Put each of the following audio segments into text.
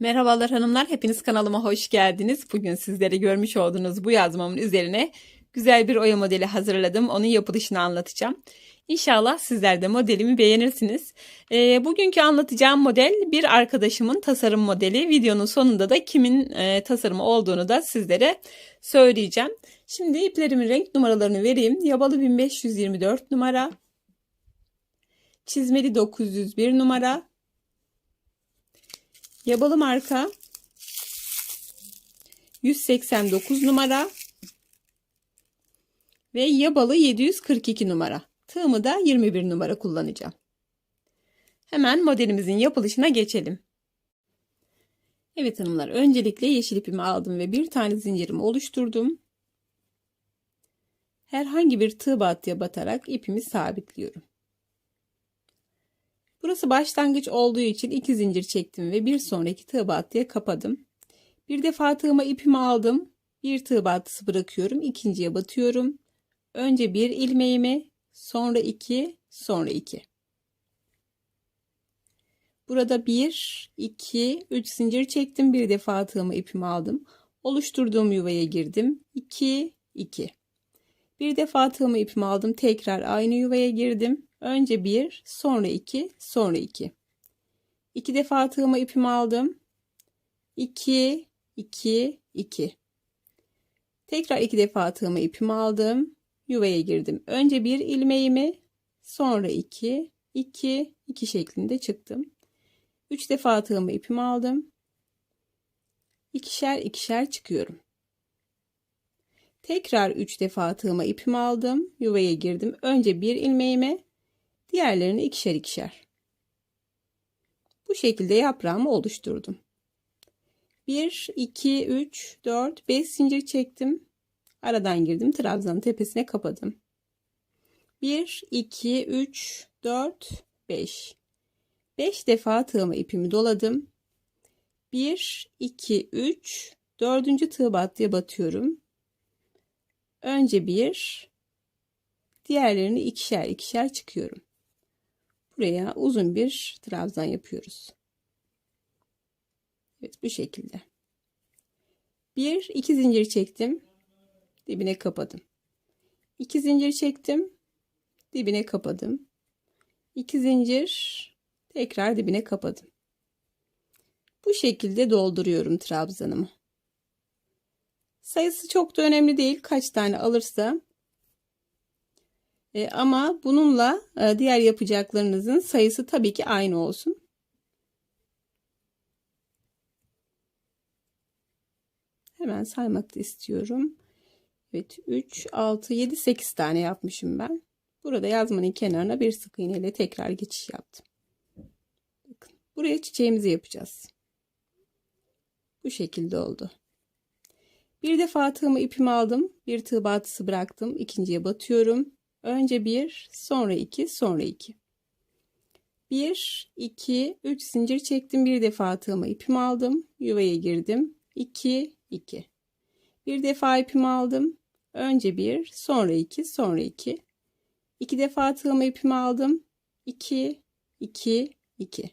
Merhabalar hanımlar, hepiniz kanalıma hoş geldiniz. Bugün sizlere görmüş olduğunuz bu yazmamın üzerine güzel bir oya modeli hazırladım. Onun yapılışını anlatacağım. İnşallah sizler de modelimi beğenirsiniz. E, bugünkü anlatacağım model bir arkadaşımın tasarım modeli. Videonun sonunda da kimin e, tasarımı olduğunu da sizlere söyleyeceğim. Şimdi iplerimin renk numaralarını vereyim. Yabalı 1524 numara. Çizmeli 901 numara. Yabalı marka 189 numara ve yabalı 742 numara. Tığımı da 21 numara kullanacağım. Hemen modelimizin yapılışına geçelim. Evet hanımlar öncelikle yeşil ipimi aldım ve bir tane zincirimi oluşturdum. Herhangi bir tığ battıya batarak ipimi sabitliyorum. Burası başlangıç olduğu için iki zincir çektim ve bir sonraki tığ battıya kapadım. Bir defa tığıma ipimi aldım. Bir tığ battısı bırakıyorum. ikinciye batıyorum. Önce bir ilmeğimi, sonra iki, sonra iki. Burada bir, iki, üç zincir çektim. Bir defa tığıma ipimi aldım. Oluşturduğum yuvaya girdim. 2, 2. Bir defa tığımı ipimi aldım. Tekrar aynı yuvaya girdim. Önce bir, sonra iki, sonra iki. İki defa tığıma ipimi aldım. İki, iki, iki. Tekrar iki defa tığıma ipimi aldım. Yuvaya girdim. Önce bir ilmeğimi, sonra iki, iki, iki şeklinde çıktım. Üç defa tığıma ipimi aldım. İkişer ikişer çıkıyorum. Tekrar 3 defa tığıma ipimi aldım. Yuvaya girdim. Önce bir ilmeğime, diğerlerini ikişer ikişer. Bu şekilde yaprağımı oluşturdum. 1, 2, 3, 4, 5 zincir çektim. Aradan girdim. Trabzanın tepesine kapadım. 1, 2, 3, 4, 5. 5 defa tığıma ipimi doladım. 1, 2, 3, 4. tığ battıya batıyorum. Önce bir, diğerlerini ikişer ikişer çıkıyorum. Buraya uzun bir trabzan yapıyoruz. Evet bu şekilde. Bir, iki zincir çektim. Dibine kapadım. İki zincir çektim. Dibine kapadım. İki zincir tekrar dibine kapadım. Bu şekilde dolduruyorum trabzanımı. Sayısı çok da önemli değil. Kaç tane alırsa. E, ama bununla e, diğer yapacaklarınızın sayısı tabii ki aynı olsun. Hemen saymak da istiyorum. Evet 3, 6, 7, 8 tane yapmışım ben. Burada yazmanın kenarına bir sık iğne ile tekrar geçiş yaptım. Bakın, buraya çiçeğimizi yapacağız. Bu şekilde oldu. Bir defa tığımı ipimi aldım. Bir tığ batısı bıraktım. İkinciye batıyorum. Önce bir, sonra iki, sonra iki. Bir, iki, üç zincir çektim. Bir defa tığımı ipimi aldım. Yuvaya girdim. İki, iki. Bir defa ipimi aldım. Önce bir, sonra iki, sonra iki. İki defa tığımı ipimi aldım. İki, iki, iki.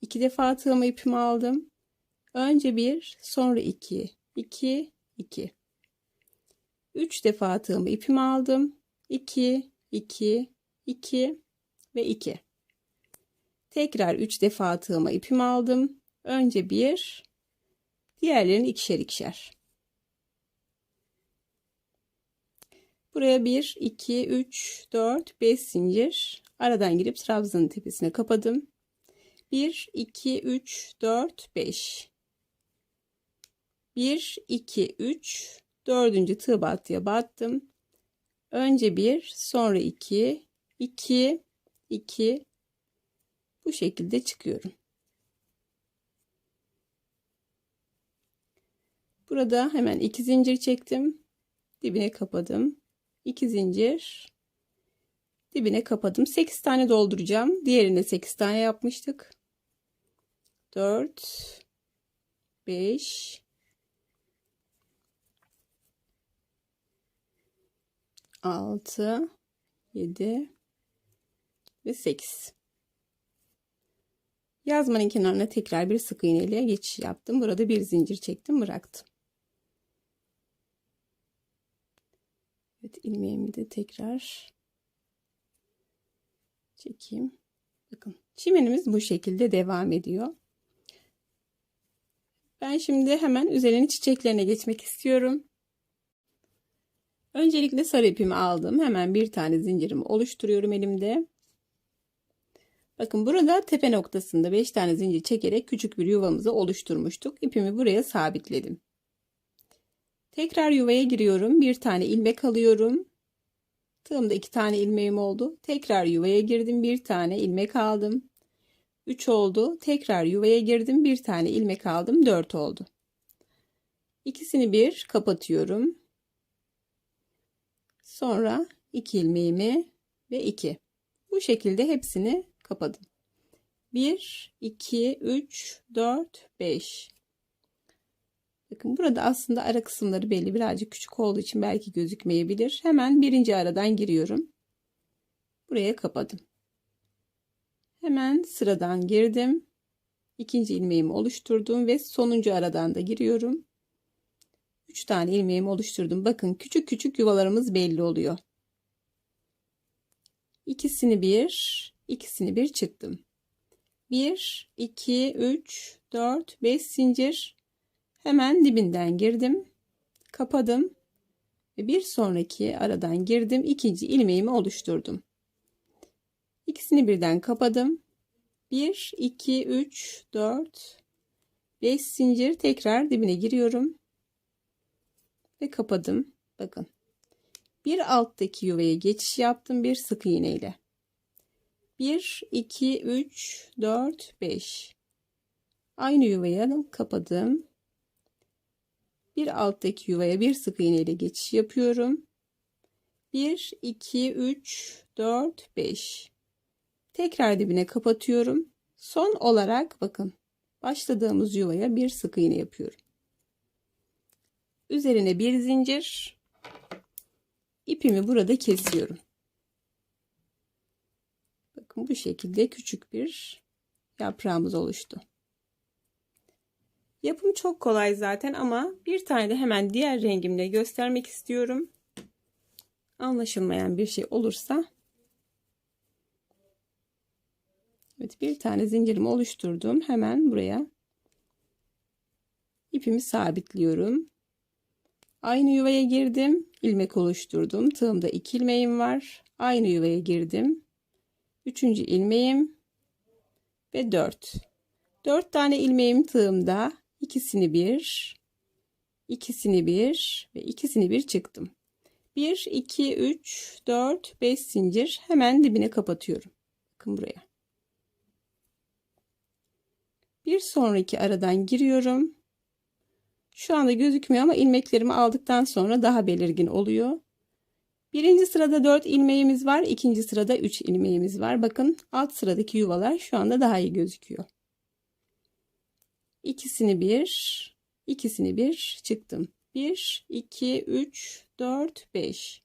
İki defa tığımı ipimi aldım. Önce bir, sonra iki, 2 2 3 defa tığımı ipimi aldım 2 2 2 ve 2 tekrar 3 defa tığımı ipimi aldım. Önce bir diğerlerini ikişer ikişer. Buraya 1 2 3 4 5 zincir. Aradan girip trabzanın tepesine kapadım. 1 2 3 4 5 1 2 3 dördüncü tığ battıya battım. Önce bir, sonra iki, iki, iki. Bu şekilde çıkıyorum. Burada hemen iki zincir çektim. Dibine kapadım. 2 zincir. Dibine kapadım. 8 tane dolduracağım. Diğerinde 8 tane yapmıştık. 4 5 6 7 ve 8 Yazmanın kenarına tekrar bir sık iğne ile geçiş yaptım. Burada bir zincir çektim bıraktım. Evet ilmeğimi de tekrar çekeyim. Bakın çimenimiz bu şekilde devam ediyor. Ben şimdi hemen üzerine çiçeklerine geçmek istiyorum. Öncelikle sarı ipimi aldım. Hemen bir tane zincirimi oluşturuyorum elimde. Bakın burada tepe noktasında 5 tane zincir çekerek küçük bir yuvamızı oluşturmuştuk. İpimi buraya sabitledim. Tekrar yuvaya giriyorum. Bir tane ilmek alıyorum. Tığımda iki tane ilmeğim oldu. Tekrar yuvaya girdim. Bir tane ilmek aldım. 3 oldu. Tekrar yuvaya girdim. Bir tane ilmek aldım. 4 oldu. İkisini bir kapatıyorum. Sonra 2 ilmeğimi ve 2. Bu şekilde hepsini kapadım. 1, 2, 3, 4, 5. Bakın burada aslında ara kısımları belli. Birazcık küçük olduğu için belki gözükmeyebilir. Hemen birinci aradan giriyorum. Buraya kapadım. Hemen sıradan girdim. İkinci ilmeğimi oluşturdum ve sonuncu aradan da giriyorum. 3 tane ilmeğimi oluşturdum. Bakın küçük küçük yuvalarımız belli oluyor. İkisini bir, ikisini bir çıktım. 1, 2, 3, 4, 5 zincir. Hemen dibinden girdim. Kapadım. Ve bir sonraki aradan girdim. ikinci ilmeğimi oluşturdum. İkisini birden kapadım. 1, 2, 3, 4, 5 zincir tekrar dibine giriyorum. Ve kapadım. Bakın. Bir alttaki yuvaya geçiş yaptım bir sık iğne ile. 1, 2, 3, 4, 5. Aynı yuvaya kapadım. Bir alttaki yuvaya bir sık iğne ile geçiş yapıyorum. 1, 2, 3, 4, 5. Tekrar dibine kapatıyorum. Son olarak bakın başladığımız yuvaya bir sık iğne yapıyorum. Üzerine bir zincir ipimi burada kesiyorum. Bakın bu şekilde küçük bir yaprağımız oluştu. Yapım çok kolay zaten ama bir tane de hemen diğer rengimle göstermek istiyorum. Anlaşılmayan bir şey olursa Evet bir tane zincirimi oluşturdum. Hemen buraya ipimi sabitliyorum. Aynı yuvaya girdim. ilmek oluşturdum. Tığımda iki ilmeğim var. Aynı yuvaya girdim. Üçüncü ilmeğim ve dört. Dört tane ilmeğim tığımda. ikisini bir, ikisini bir ve ikisini bir çıktım. 1, 2, 3, 4, 5 zincir hemen dibine kapatıyorum. Bakın buraya. Bir sonraki aradan giriyorum. Şu anda gözükmüyor ama ilmeklerimi aldıktan sonra daha belirgin oluyor. Birinci sırada 4 ilmeğimiz var. ikinci sırada 3 ilmeğimiz var. Bakın alt sıradaki yuvalar şu anda daha iyi gözüküyor. İkisini bir, ikisini bir çıktım. 1, 2, 3, 4, 5.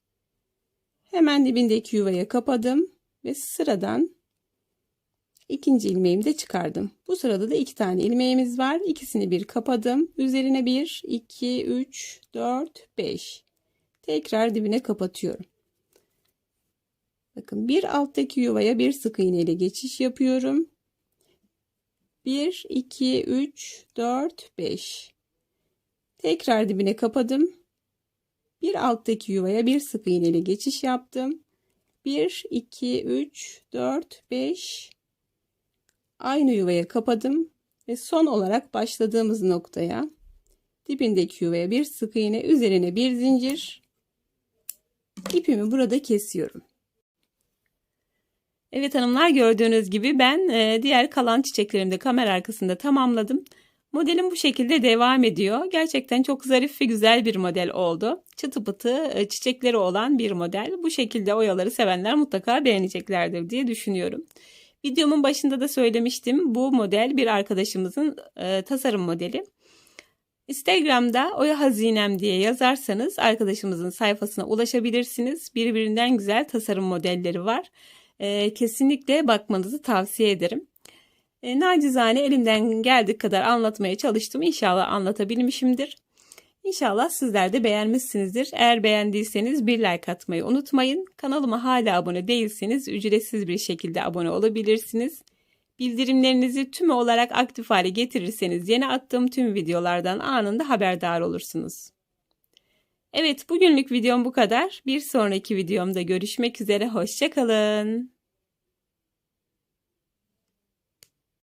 Hemen dibindeki yuvaya kapadım ve sıradan ikinci ilmeğimi de çıkardım. Bu sırada da iki tane ilmeğimiz var. İkisini bir kapadım. Üzerine 1, 2, 3, 4, 5. Tekrar dibine kapatıyorum. Bakın bir alttaki yuvaya bir sık iğne ile geçiş yapıyorum. 1, 2, 3, 4, 5. Tekrar dibine kapadım. Bir alttaki yuvaya bir sık iğne ile geçiş yaptım. 1, 2, 3, 4, 5. Aynı yuvaya kapadım. Ve son olarak başladığımız noktaya dibindeki yuvaya bir sık iğne üzerine bir zincir ipimi burada kesiyorum. Evet hanımlar gördüğünüz gibi ben e, diğer kalan çiçeklerimi de kamera arkasında tamamladım. Modelim bu şekilde devam ediyor. Gerçekten çok zarif ve güzel bir model oldu. Çıtı pıtı e, çiçekleri olan bir model. Bu şekilde oyaları sevenler mutlaka beğeneceklerdir diye düşünüyorum. Videomun başında da söylemiştim. Bu model bir arkadaşımızın e, tasarım modeli. Instagram'da Oya Hazinem diye yazarsanız arkadaşımızın sayfasına ulaşabilirsiniz. Birbirinden güzel tasarım modelleri var. E, kesinlikle bakmanızı tavsiye ederim. E, nacizane elimden geldiği kadar anlatmaya çalıştım. İnşallah anlatabilmişimdir. İnşallah sizler de beğenmişsinizdir. Eğer beğendiyseniz bir like atmayı unutmayın. Kanalıma hala abone değilseniz ücretsiz bir şekilde abone olabilirsiniz. Bildirimlerinizi tümü olarak aktif hale getirirseniz yeni attığım tüm videolardan anında haberdar olursunuz. Evet bugünlük videom bu kadar. Bir sonraki videomda görüşmek üzere. Hoşçakalın.